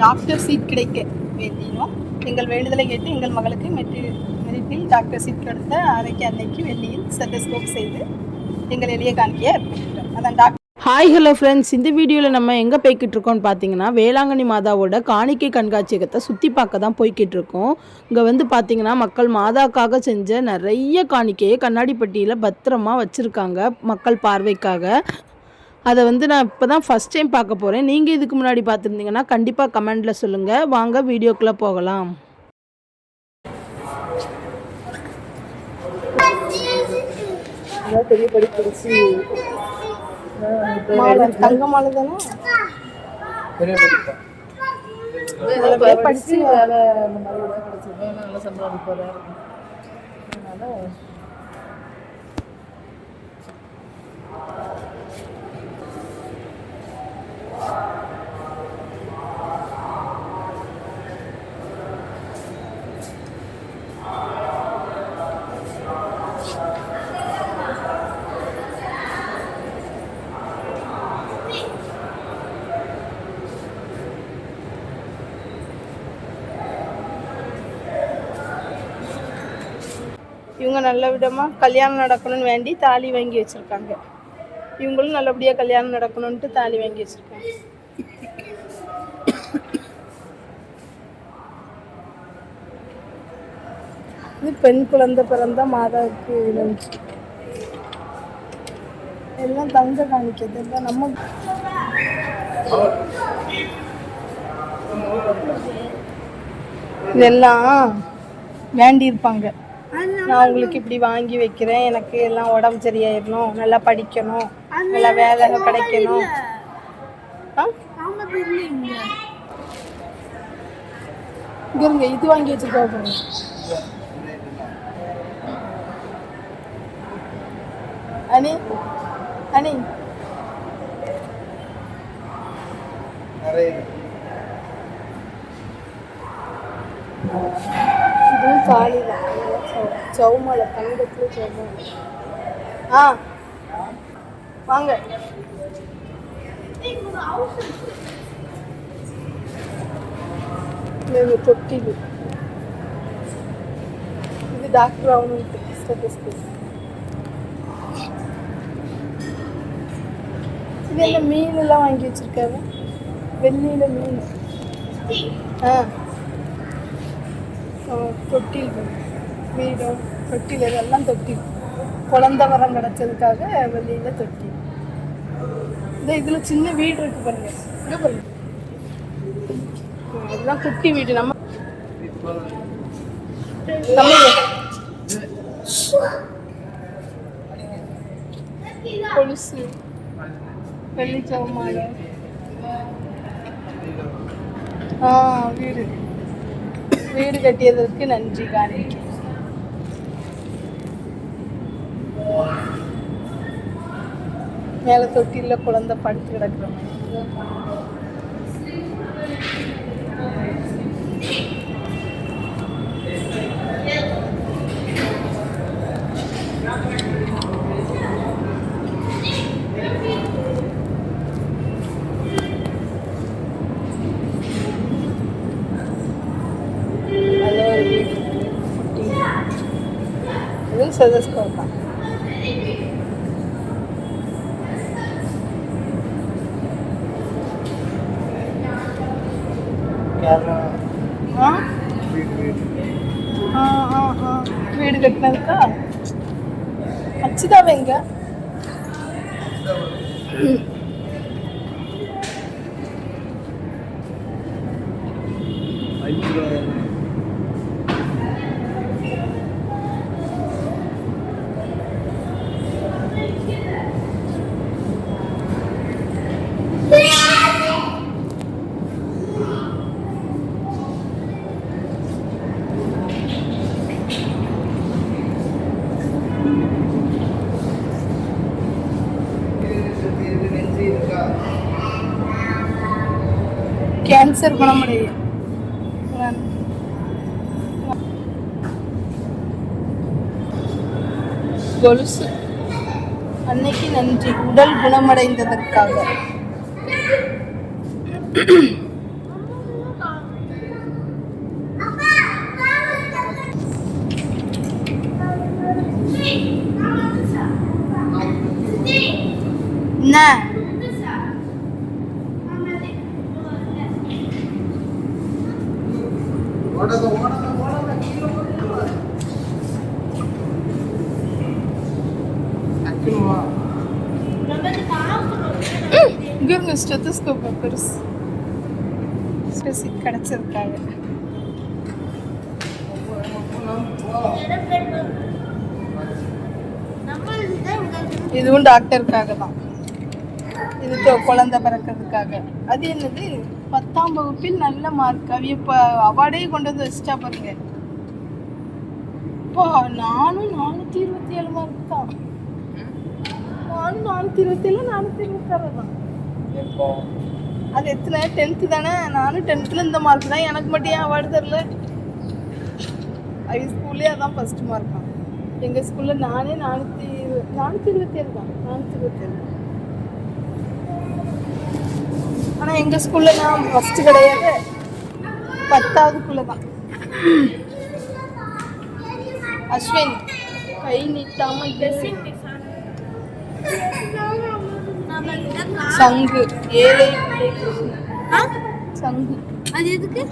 Doctor seat கிடைக்க வேண்டினோம். எங்கள் வேண்டுதலை கேட்டு எங்கள் மகளுக்கு மெட்ரி மெரிட்டில் டாக்டர் சீட் கிடைத்த அன்னைக்கு அன்னைக்கு வெள்ளியில் செட்டஸ்கோப் செய்து எங்கள் எளிய காணிக்கையை அதான் டாக்டர் ஹாய் ஹலோ ஃப்ரெண்ட்ஸ் இந்த வீடியோவில் நம்ம எங்கே போய்கிட்டு இருக்கோம்னு பார்த்தீங்கன்னா வேளாங்கண்ணி மாதாவோட காணிக்கை கண்காட்சியகத்தை சுற்றி பார்க்க தான் போய்கிட்டு இருக்கோம். இங்கே வந்து பார்த்தீங்கன்னா மக்கள் மாதாக்காக செஞ்ச நிறைய காணிக்கையை கண்ணாடிப்பட்டியில் பத்திரமா வச்சுருக்காங்க மக்கள் பார்வைக்காக. அதை வந்து நான் இப்போ தான் ஃபஸ்ட் டைம் பார்க்க போகிறேன் நீங்கள் இதுக்கு முன்னாடி பார்த்துருந்தீங்கன்னா கண்டிப்பாக கமெண்டில் சொல்லுங்கள் வாங்க வீடியோக்குள்ளே போகலாம். பெரிய படி படிச்சு தங்க மாலை. தானே பெரிய படிப்பா படிச்சு வேலை அந்த மாதிரி எல்லாம் நல்ல சம்பளம் முப்பதாயிரம் இருக்கும் அதனால இவங்க நல்ல விதமாக கல்யாணம் நடக்கணும்னு வேண்டி தாலி வாங்கி வச்சுருக்காங்க. இவங்களும் நல்லபடியாக கல்யாணம் நடக்கணும்ன்ட்டு தாலி வாங்கி வச்சுருக்காங்க. இது பெண் குழந்தை பிறந்த மாதாவுக்கு நன்றி எல்லாம் தங்க காணிக்கிறது. எல்லாம் நம்ம இதெல்லாம் வேண்டியிருப்பாங்க. நான் உங்களுக்கு இப்படி வாங்கி வைக்கிறேன். எனக்கு எல்லாம் உடம்பு சரியாயிடணும் நல்லா படிக்கணும். நல்லா வேலை கிடைக்கணும். இருங்க இது வாங்கி வச்சிருக்கா பாருங்க அனி அனி. இதுவும் காலையில் தான் சவுமலை தங்கத்துல சவுமலை ஆ வாங்க. இது தொட்டில். இது டாக்டர் ஆகணும்ட்டு ஸ்டெத்தஸ்கோப் இது என்ன மீன் எல்லாம் வாங்கி வச்சிருக்காரு வெள்ளியில மீன். ஆ. ஆ, தொட்டில் வீடோ வீடும் தொட்டில் இதெல்லாம் தொட்டி. குழந்த வரம் கிடச்சதுக்காக வெளியில் தொட்டி. இந்த இதில் சின்ன வீடு இருக்கு பாருங்க. இங்கே பாருங்க. இதெல்லாம் குட்டி வீடு. நம்ம நம்ம கொலுசு வெள்ளிச்சவமான ஆ வீடு. வீடு கட்டியதற்கு நன்றி காணிக்கை. மேல தொட்டில குழந்தை படுத்து கிடக்குற மாதிரி. நல்ல வீடு குட்டி இது செதஸ்கோப் கேன்சர் முடியும் கொலுசு. அன்னைக்கு நன்றி. உடல் குணமடைந்ததற்காக. இங்க இருங்க ஸ்டெத்தஸ்கோப் பெருசு ஸ்பெசிக் கிடைச்சதுக்காக இதுவும் டாக்டருக்காக தான் இது தொ- குழந்தை பிறக்கிறதுக்காக. அது என்னது? பத்தாம் வகுப்பில் நல்ல மார்க் அவிய இப்போ அவார்டே கொண்டு வந்து வச்சுட்டா பாருங்க. இப்போ நானும் நானூற்றி இருபத்தி ஏழு மார்க் தான். நானும் நானூற்றி இருபத்தி ஏழு நானூற்றி இருபத்தாறு தான். அது எத்தனை? டென்த்து தானே? நானும் டென்த்தில் இந்த மார்க் தான். எனக்கு மட்டும் ஏன் அவார்டு தரல அவங்க ஸ்கூல்லே அதான் ஃபர்ஸ்ட் மார்க் தான் எங்கள் ஸ்கூலில் நானே நானூற்றி நானூற்றி இருபத்தேழு தான். நானூற்றி இருபத்தேழு. ஆனால் எங்கள் ஸ்கூலில் நான் ஃபஸ்ட்டு கிடையாது. பத்தாவதுக்குள்ளே தான். அஸ்வின் கை நீட்டாம இரு. சங்கு ஏழை. சங்கு. அது எதுக்கு?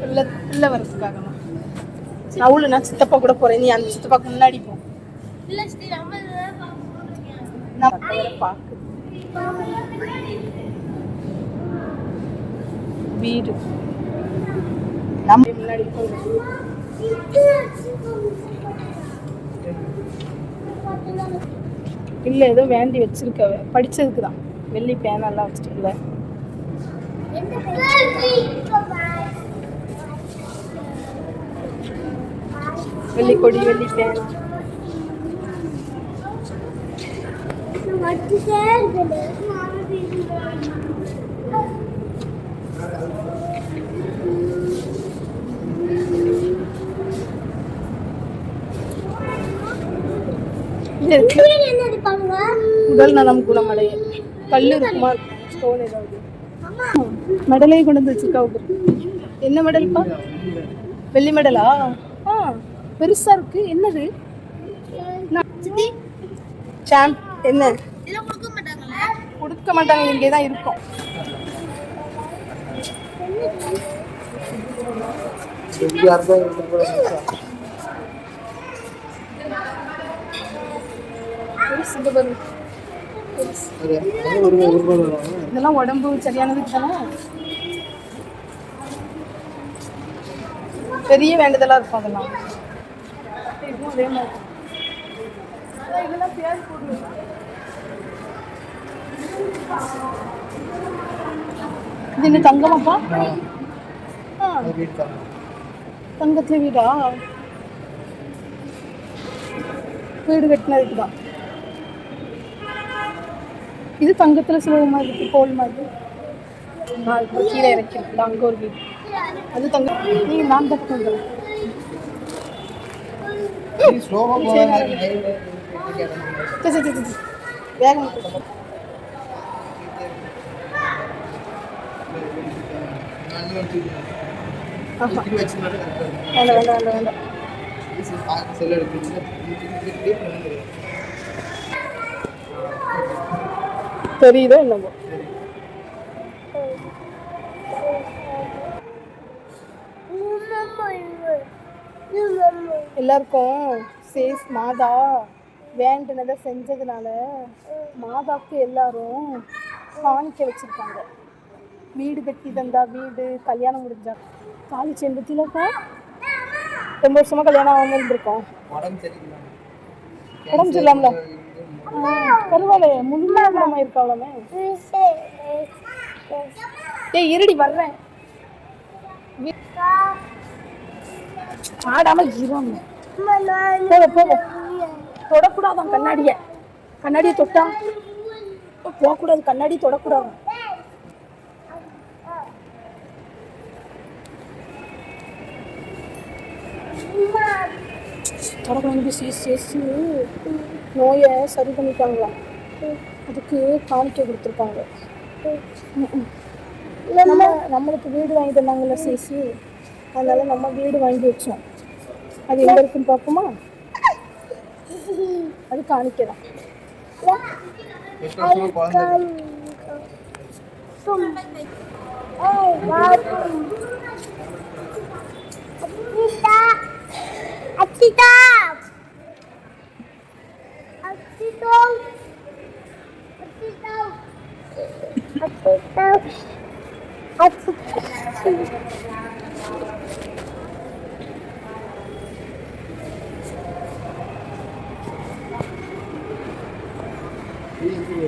பிள்ளை பிள்ளை வரதுக்காக நவுளு நான் சித்தப்பா கூட போறேன். நீ அந்த சித்தப்பாக்கு முன்னாடி போ. பார்க்க. வீடு. நம்ம முன்னாடி போங்க இல்ல ஏதோ வேண்டி வச்சிருக்க படிச்சதுக்கு தான். வெள்ளி பேனெல்லாம் வச்சிருக்கல வெள்ளி கொடி வெள்ளி பேனா உடல் நலம் குணமடைய. கல் இருக்குமா? ஸ்டோன் ஏதாவது மெடலே கொண்டு வந்து வச்சிருக்கா என்ன மெடல்ப்பா வெள்ளி மெடலா? ஆ பெருசா இருக்கு. என்னது? சாம்ப் என்ன? கொடுக்க மாட்டாங்க. இங்கே தான் இருக்கும் இங்க பாருங்க. பெருசு. இதெல்லாம் உடம்பு சரியானதுக்கு தானே பெரிய வேண்டுதலா இருக்கும் அதெல்லாம். அதே மாதிரி இதெல்லாம் பேர் இது என்ன தங்கமாப்பா? தங்கத்துல வீடா? வீடு கட்டினதுக்கு தான் இது தங்கத்துல சிலவு மாதிரி இருக்கு கோல் மாதிரி நான் கீழே இறக்கிருக்குல்ல அங்க ஒரு வீடு அது தங்க நீங்க நான் தான் சரி. வேகமா. வேண்டாம் வேண்டாம் வேண்டாம் வேண்டாம் தெரியுதோ என்னமோ. எல்லாருக்கும் சேஸ் மாதா வேண்டுனதை செஞ்சதுனால மாதாக்கு எல்லாரும் காணிக்க வச்சிருக்காங்க. வீடு கட்டி தந்தா வீடு கல்யாணம் முடிஞ்சா. காலி செம்பத்திலக்கா ரொம்ப வருஷமா கல்யாணம் ஆகாம இருந்திருக்கோம். உடம்பு சரியில்லாமல பரவாயில்லையே முழுமையாக குணமா இருக்காவளமே ஏய் இருடி வர்றேன். ஆடாம ஜீவம். போக போக தொடக்கூடாதான் கண்ணாடிய. கண்ணாடியை தொட்டா. போகக்கூடாது கண்ணாடி தொடக்கூடாது. தொடக்கூடாது சீஸ் சேசு நோயை சரி பண்ணிட்டாங்களாம் அதுக்கு காணிக்க கொடுத்துருக்காங்க. நம்ம நம்மளுக்கு வீடு வாங்கி தந்தாங்கல்ல சிசி? அதனால நம்ம வீடு வாங்கி வச்சோம். அது எங்க இருக்குன்னு பார்ப்போமா? அது காணிக்கலாம் தான். அச்சிதா அச்சிதா அச்சிதா அச்சிதா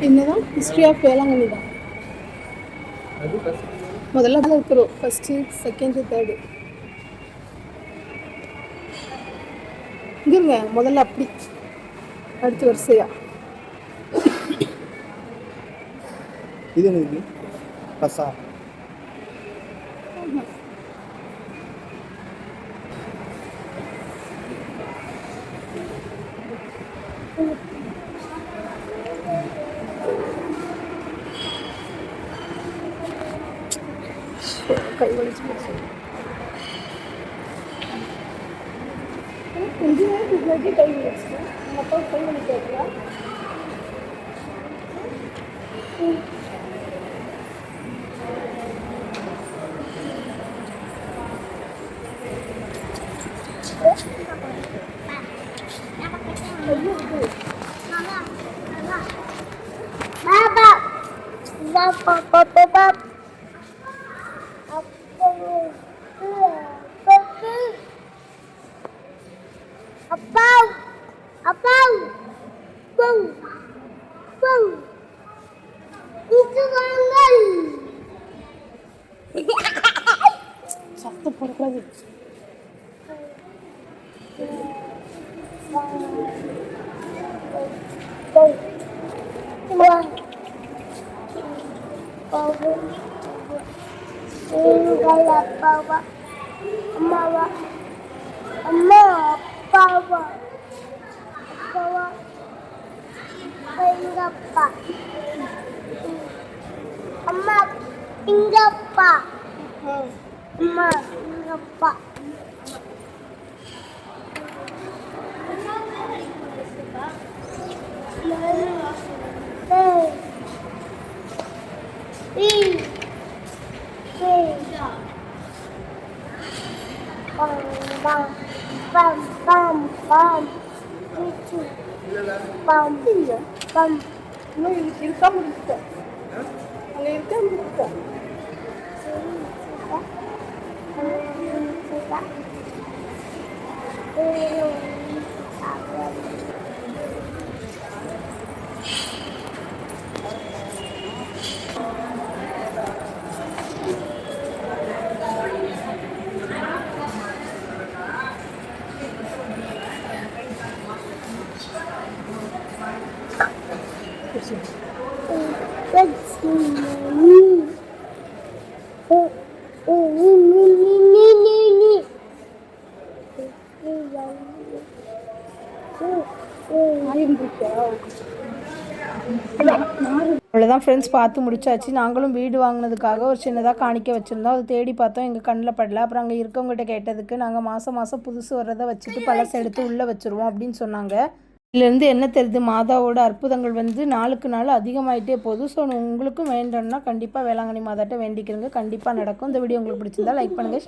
என்னதான்? ஹிஸ்ட்ரி ஆஃப் வேளாங்கண்ணி தான் முதல்ல தான் இருக்கிறோம். ஃபஸ்ட்டு செகண்டு தேர்டு இங்கிருங்க முதல்ல அப்படி. அடுத்த வரிசையாக இது என்னது பசா அப்பா அப்பா பௌ பௌ இது வாங்கள் சத்தம் போடக்கூடாது பௌ வா பௌ எங்கள் அப்பாவா அம்மாவா அம்மா baba Bawa. Bawa. Pinggappa. Amma pinggappa. Amma pinggappa. Bang, bang, bang. ஏய் ஏய் ஏய் bam bam bam bam bam Lucu. bam bam இன்னும் இரு- இருக்காம இருக்க அங்கே இருக்காம இருக்க அவ்வளோதான் ஃப்ரெண்ட்ஸ் பார்த்து முடிச்சாச்சு. நாங்களும் வீடு வாங்கினதுக்காக ஒரு சின்னதாக காணிக்க வச்சுருந்தோம். அதை தேடி பார்த்தோம். எங்கள் கண்ணில் படல. அப்புறம் அங்கே இருக்கவங்ககிட்ட கேட்டதுக்கு நாங்கள் மாதம் மாதம் புதுசு வர்றதை வச்சுட்டு பழசை எடுத்து உள்ளே வச்சுருவோம் அப்படின்னு சொன்னாங்க. இதுலேருந்து என்ன தெரியுது? மாதாவோட அற்புதங்கள் வந்து நாளுக்கு நாள் அதிகமாயிட்டே போகுது. ஸோ உங்களுக்கும் வேண்டணும்னா கண்டிப்பாக வேளாங்கண்ணி மாதாட்ட வேண்டிக்கிறங்க. கண்டிப்பாக நடக்கும். இந்த வீடியோ உங்களுக்கு பிடிச்சிருந்தா லைக் பண்ணுங்கள்